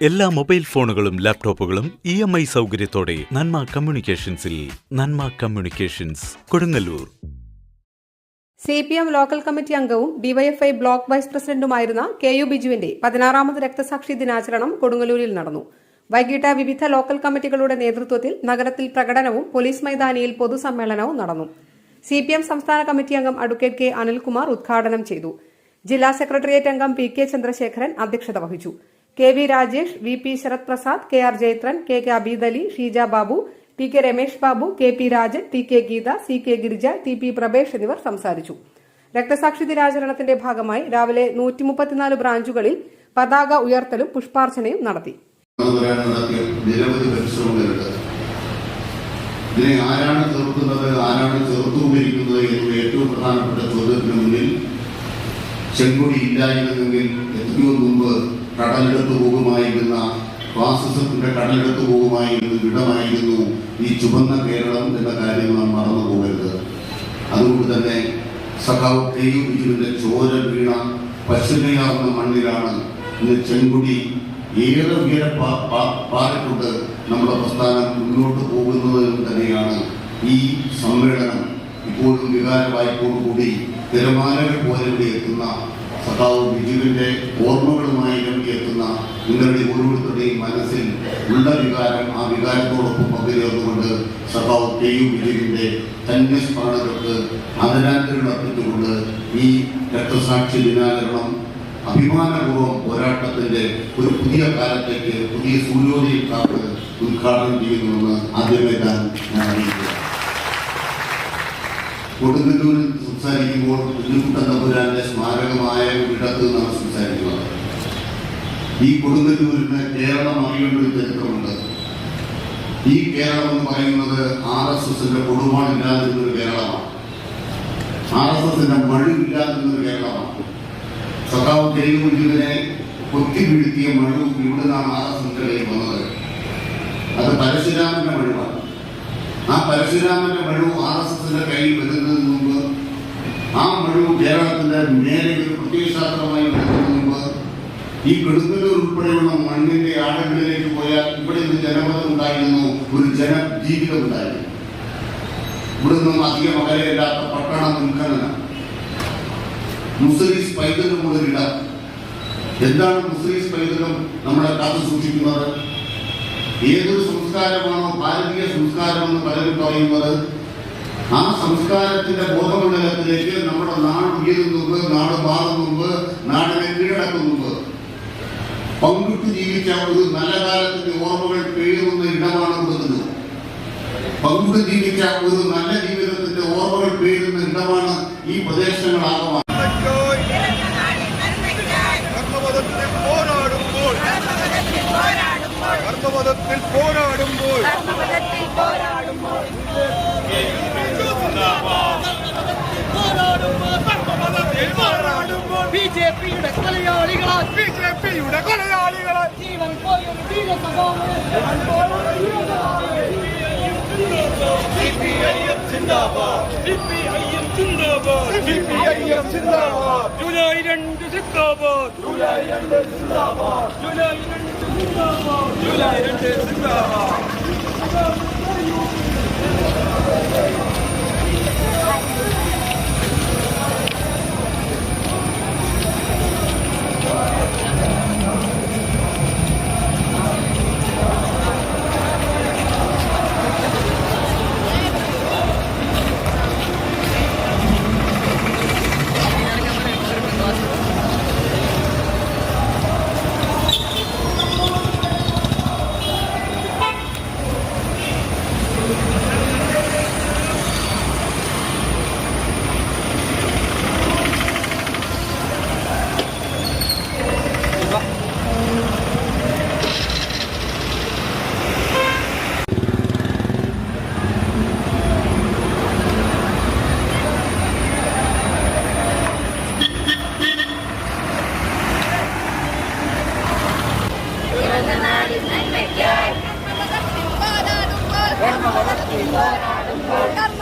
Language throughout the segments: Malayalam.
എല്ലാ മൊബൈൽ ഫോണുകളും ലാപ്ടോപ്പുകളും ഇ എം ഐ സൗകര്യത്തോടെ Nanma കമ്മ്യൂണിക്കേഷൻസിൽ Nanma communications Kodungallur. C P M local committee അംഗവും ഡിവൈഎഫ്ഐ ബ്ലോക്ക് വൈസ് പ്രസിഡന്റുമായിരുന്ന കെ യു ബിജുവിന്റെ പതിനാറാമത് രക്തസാക്ഷി ദിനാചരണം കൊടുങ്ങല്ലൂരിൽ നടന്നു. വൈകിട്ട് വിവിധ ലോക്കൽ കമ്മിറ്റികളുടെ നേതൃത്വത്തിൽ നഗരത്തിൽ പ്രകടനവും പോലീസ് മൈതാനിയിൽ പൊതുസമ്മേളനവും നടന്നു. സി പി എം സംസ്ഥാന കമ്മിറ്റി അംഗം അഡ്വക്കേറ്റ് കെ അനിൽകുമാർ ഉദ്ഘാടനം ചെയ്തു. ജില്ലാ സെക്രട്ടേറിയറ്റ് അംഗം പി കെ ചന്ദ്രശേഖരൻ അധ്യക്ഷത വഹിച്ചു. K V Rajesh V P Sharath Prasad K R Jayathran K K Abidali Sheeja Babu T K Ramesh Babu K P Rajan T K Geetha C K Girija T P Prabhesh എന്നിവർ സംസാരിച്ചു. രക്തസാക്ഷി ദിനാചരണത്തിന്റെ ഭാഗമായി രാവിലെ നൂറ്റി മുപ്പത്തിനാല് ബ്രാഞ്ചുകളിൽ പതാക ഉയർത്തലും പുഷ്പാർച്ചനയും നടത്തി. ഇതിനെ ആരാണ് ചെറുക്കുന്നത് ആരാണ് ചെറുത്തുകൊണ്ടിരിക്കുന്നത് എന്നുള്ള ഏറ്റവും പ്രധാനപ്പെട്ട ചോദ്യത്തിന് മുന്നിൽ ചെങ്കൊടി ഇല്ലായിരുന്നെങ്കിൽ എത്രയോ മുമ്പ് കടലെടുത്ത് പോകുമായിരുന്ന ഫാസിസത്തിന്റെ കടലെടുത്ത് പോകുമായിരുന്നു ഇടമായിരുന്നു ഈ ചുവന്ന കേരളം എന്ന കാര്യം നാം മറന്നു പോകരുത് അതുകൊണ്ട് തന്നെ സഖാവ് കെ ചോര വീണ പശുമയാർന്ന മണ്ണിലാണ് ഇന്ന് ചെങ്കുടി ഏറെ ഉയരെ പാറിക്കൊണ്ട് നമ്മുടെ പ്രസ്ഥാനം മുന്നോട്ട് പോകുന്നത് തന്നെയാണ് ഈ സമ്മേളനം ഇപ്പോഴും വികാരവായ്പോടുകൂടി തിരമാലകൾ പോലെ എത്തുന്ന സഖാവ് ബിജുവിന്റെ ഓർമ്മകളുമായി എത്തുന്ന നിങ്ങളുടെ ഓരോരുത്തരുടെയും മനസ്സിൽ ഉള്ള വികാരം ആ വികാരത്തോടൊപ്പം പങ്കുചേർന്നുകൊണ്ട് സഖാവ് കെ യു തന്നെ സ്മരണകൾക്ക് ആദരാഞ്ജലികൾ അർപ്പിച്ചുകൊണ്ട് ഈ രക്തസാക്ഷി ദിനാചരണം അഭിമാനപൂർവം പോരാട്ടത്തിന്റെ ഒരു പുതിയ കാലത്തേക്ക് പുതിയ സൂര്യോദയം കാത്ത് ഉദ്ഘാടനം ചെയ്യുന്നുവെന്ന് ആദ്യമേ ഞാൻ അറിയിക്കുക കൊടുങ്ങല്ലൂരിൽ സംസാരിക്കുമ്പോൾ കുഞ്ഞുകുട്ടൻ തമ്പുരാന്റെ സ്മാരകമായ ഒരിടത്ത് നിന്നാണ് സംസാരിക്കുന്നത്. ഈ കൊടുങ്ങല്ലൂരിന് കേരളം അറിയേണ്ട ഒരു ചരിത്രമുണ്ട്. ഈ കേരളം എന്ന് പറയുന്നത് ആർ എസ് എസിന്റെ കൊടുമാണില്ലാതിരുന്നൊരു കേരളമാണ്. ആർ എസ് എസിന്റെ മഴുവില്ലാതിരുന്നൊരു കേരളമാണ്. സഖാവ് ജയകുഞ്ചുവിനെ കൊത്തി വീഴ്ത്തിയ മഴു ഇവിടുന്നാണ് ആർ എസ് എസിന്റെ കയ്യിൽ വന്നത്. അത് പരശുരാമന്റെ മഴുവാണ്. ആ പരശുരാമന്റെ മഴു ആർ എസ് എസിന്റെ കയ്യിൽ വരുന്നതിന് മുമ്പ് ആ മഴു കേരളത്തിന്റെ നേരെ ഒരു പ്രത്യയശാസ്ത്രമായി വരുന്നതിന് മുമ്പ് ഈ കൊടുങ്ങല്ലൂർ ഉൾപ്പെടെയുള്ള മണ്ണിന്റെ ആഴങ്ങളിലേക്ക് പോയാൽ ഇവിടെ ഒരു ജനപദം ഉണ്ടായിരുന്നു ഒരു ജനജീവിതം ഉണ്ടായിരുന്നു. ഇവിടെ നിന്നും അധികം അകലെയല്ലാത്ത പട്ടണ മുസ്ലിം മുസ്ലിസ് മുതലില്ല എന്താണ് മുസ്ലിം പൈതൃകം നമ്മളെ കാത്തു സൂക്ഷിക്കുന്നത്? ഏതൊരു സംസ്കാരമാണോ ഭാരതീയ സംസ്കാരമെന്ന് പലരും പറയുന്നത് ആ സംസ്കാരത്തിന്റെ ബോധമണ്ഡലത്തിലേക്ക് നമ്മുടെ നാട് ഉയരുന്നുമ്പ് നാട് മാറും മുമ്പ് നാടിനെ കീഴടക്കുന്നുമ്പ് പങ്കിട്ട് ജീവിച്ച ഒരു നല്ല കാലത്തിന്റെ ഓർമ്മകൾ പെയ്യുന്ന ഇടമാണ് കൊടുക്കുന്നത്. പങ്കിട്ട് ജീവിച്ച ഒരു നല്ല ജീവിതത്തിന്റെ ഓർമ്മകൾ പെയ്യുന്ന ഇടമാണ് ഈ പ്രദേശങ്ങളാകമാണ് കർമ്മപദത്തിൽ പോരാടുമ്പോൾ കർമ്മപദത്തിൽ പോരാടുമ്പോൾ ബി ജെ പിയുടെ കൊലയാളികളാൽ ബി ജെ പിയുടെ കൊലയാളികളാൽ ജീവൻ പോയും ജൂലൈ രണ്ട് സിന്ദാബാദ് ജൂലൈ രണ്ട് സിന്ദാബാദ് ജൂലൈ രണ്ട് ജൂലൈ രണ്ട് സിന്ദാബാദ് போராடும் போராடும்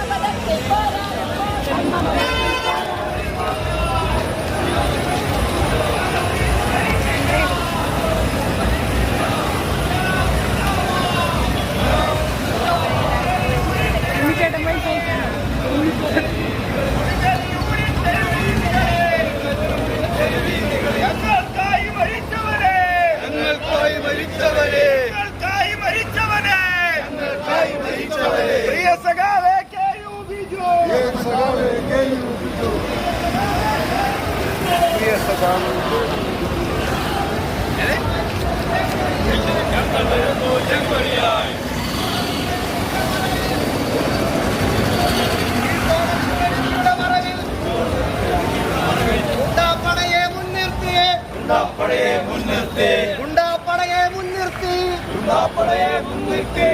குண்டாப்படையை முன்னிறுத்து. குண்டாப்படையை முன்னிறுத்து குண்டாப்படையை முன்னிறுத்து